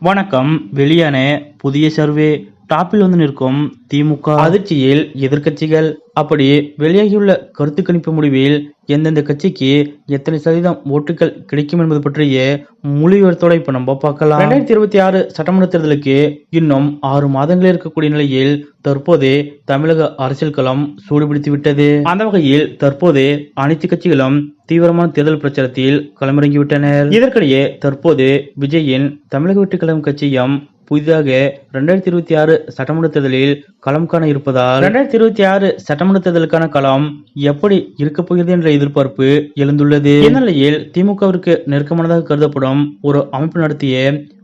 வணக்கம் வெளியான புதிய சர்வே. டாப்பில் வந்து நிற்கும் திமுக அதிர்ச்சியில் எதிர்க்கட்சிகள் அப்படி வெளியாகியுள்ள கருத்து கணிப்பு முடிவில் எந்தெந்த கட்சிக்கு எத்தனை சதவீதம் ஓட்டுகள் கிடைக்கும் என்பது பற்றிய முழு விவரத்தோட இப்ப நம்ம பார்க்கலாம். ரெண்டாயிரத்தி இருபத்தி ஆறு சட்டமன்ற தேர்தலுக்கு இன்னும் ஆறு மாதங்களே இருக்கக்கூடிய நிலையில் தற்போது தமிழக அரசியல் களம் சூடுபிடித்து விட்டது. அந்த வகையில் தற்போது அனைத்து கட்சிகளும் தீவிரமான தேர்தல் பிரச்சாரத்தில் களமிறங்கிவிட்டனர். இதற்கிடையே தற்போது விஜயின் தமிழக வெற்றி கழகம் கட்சியும் புதிதாக இரண்டாயிரத்தி இருபத்தி ஆறு சட்டமன்ற தேர்தலில் களம் காண இருப்பதால் இரண்டாயிரத்தி இருபத்தி ஆறு சட்டமன்ற தேர்தலுக்கான களம் எப்படி இருக்கப் போகிறது என்ற எதிர்பார்ப்பு எழுந்துள்ளது. இந்நிலையில் திமுகவிற்கு நெருக்கமானதாக கருதப்படும் ஒரு அமைப்பு நடத்திய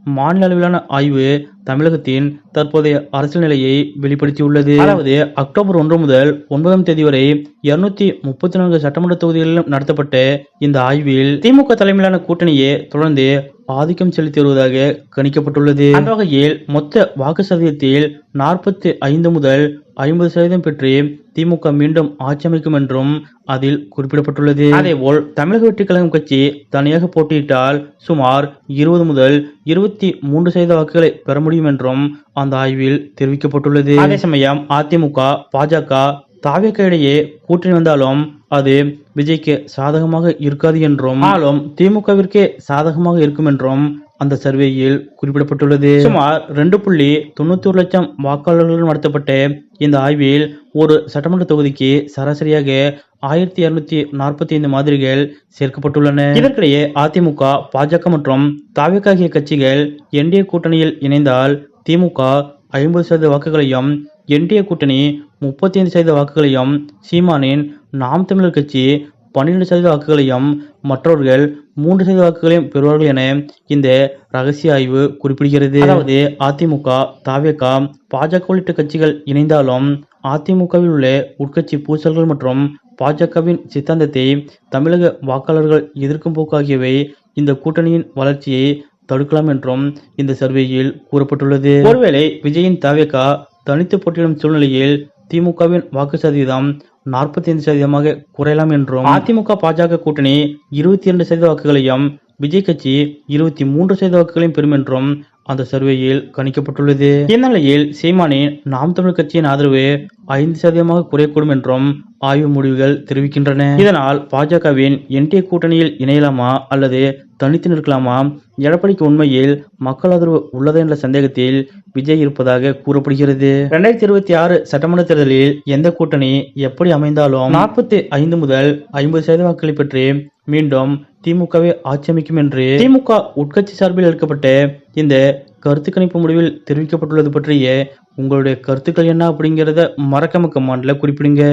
மாநில அளவிலான ஆய்வு தமிழகத்தின் தற்போதைய அரசியல் நிலையை வெளிப்படுத்தியுள்ளது. அதாவது அக்டோபர் ஒன்று முதல் ஒன்பதாம் தேதி வரை இருநூத்தி முப்பத்தி நான்கு சட்டமன்ற தொகுதிகளிலும் நடத்தப்பட்ட இந்த ஆய்வில் திமுக தலைமையிலான கூட்டணியே தொடர்ந்து ஆதிக்கம் செலுத்தி வருவதாக கணிக்கப்பட்டுள்ளது. அந்த வகையில் மொத்த வாக்கு சதவீதத்தில் நாற்பத்தி ஐந்து முதல் ஐம்பது சதவீதம் பெற்று திமுக மீண்டும் ஆட்சி அமைக்கும் என்றும் அதில் குறிப்பிடப்பட்டுள்ளது. அதேபோல் தமிழக வெற்றி கழகம் கட்சி தனியாக போட்டியிட்டால் சுமார் இருபது முதல் இருபத்தி மூன்று சதவீத வாக்குகளை பெற முடியும் என்றும் அந்த ஆய்வில் தெரிவிக்கப்பட்டுள்ளது. அதே சமயம் அதிமுக பாஜக தாவியக்க இடையே கூட்டணி வந்தாலும் அது விஜய்க்கு சாதகமாக இருக்காது என்றும் ஆளும் திமுகவிற்கே சாதகமாக இருக்கும் என்றும் அந்த சர்வேயில் குறிப்பிடப்பட்டுள்ளது. சுமார் ரெண்டு புள்ளி தொண்ணூத்தி ஒரு லட்சம் வாக்காளர்கள் நடத்தப்பட்ட இந்த ஆய்வில் ஒரு சட்டமன்ற தொகுதிக்கு சராசரியாக ஆயிரத்தி இருநூத்தி நாற்பத்தி ஐந்து மாதிரிகள் சேர்க்கப்பட்டுள்ளன. இதற்கிடையே அதிமுக பாஜக மற்றும் தாவேக ஆகிய கட்சிகள் என்டிஏ கூட்டணியில் இணைந்தால் திமுக ஐம்பது சதவீத வாக்குகளையும் என்டிஏ கூட்டணி முப்பத்தி ஐந்து சதவீத வாக்குகளையும் சீமானின் நாம் தமிழர் கட்சி பன்னிரண்டு சதவீத வாக்குகளையும் மற்றவர்கள் மூன்று சதவீத வாக்குகளையும் பெறுவார்கள் என இந்த ரகசிய ஆய்வு குறிப்பிடுகிறது. அதாவது அதிமுக தாவேகா பாஜக உள்ளிட்ட கட்சிகள் இணைந்தாலும் அதிமுகவில் உள்ள உட்கட்சி பூசல்கள் மற்றும் பாஜகவின் சித்தாந்தத்தை தமிழக வாக்காளர்கள் எதிர்க்கும் போக்கு ஆகியவை இந்த கூட்டணியின் வளர்ச்சியை தடுக்கலாம் என்றும் இந்த சர்வேயில் கூறப்பட்டுள்ளது. ஒருவேளை விஜயின் தாவேகா தனித்து போட்டியிடும் சூழ்நிலையில் திமுகவின் வாக்கு சதவீதம் நாற்பத்தி ஐந்து சதவீதமாக குறையலாம் என்றும் அதிமுக பாஜக கூட்டணி இருபத்தி இரண்டு சதவீத வாக்குகளையும் விஜய் கட்சி இருபத்தி மூன்று சதவீத வாக்குகளையும் பெறும் என்றும் அந்த சர்வேயில் கணிக்கப்பட்டுள்ளது. இந்நிலையில் சீமானின் நாம் தமிழ் கட்சியின் ஆதரவு ஐந்து சதவீதமாக குறையக்கூடும் என்றும் ஆய்வு முடிவுகள் தெரிவிக்கின்றன. இதனால் பாஜகவின் என்டிஏ கூட்டணியில் இணையலாமா அல்லது தனித்து நிற்கலாமா எடப்பாடிக்கு உண்மையில் மக்கள் ஆதரவு உள்ளதா என்ற சந்தேகத்தில் விஜய் இருப்பதாக கூறப்படுகிறது. இரண்டாயிரத்தி இருபத்தி ஆறு சட்டமன்ற தேர்தலில் எந்த கூட்டணி எப்படி அமைந்தாலும் நாற்பத்தி ஐந்து முதல் ஐம்பது சதவீத வாக்குகளை பெற்று மீண்டும் திமுகவை ஆட்சி அமைக்கும் என்று திமுக உட்கட்சி சார்பில் எடுக்கப்பட்ட இந்த கருத்து கணிப்பு முடிவில் தெரிவிக்கப்பட்டுள்ளது பற்றிய உங்களுடைய கருத்துக்கள் என்ன அப்படிங்கிறத மறக்காம கமெண்ட்ல குறிப்பிடுங்க.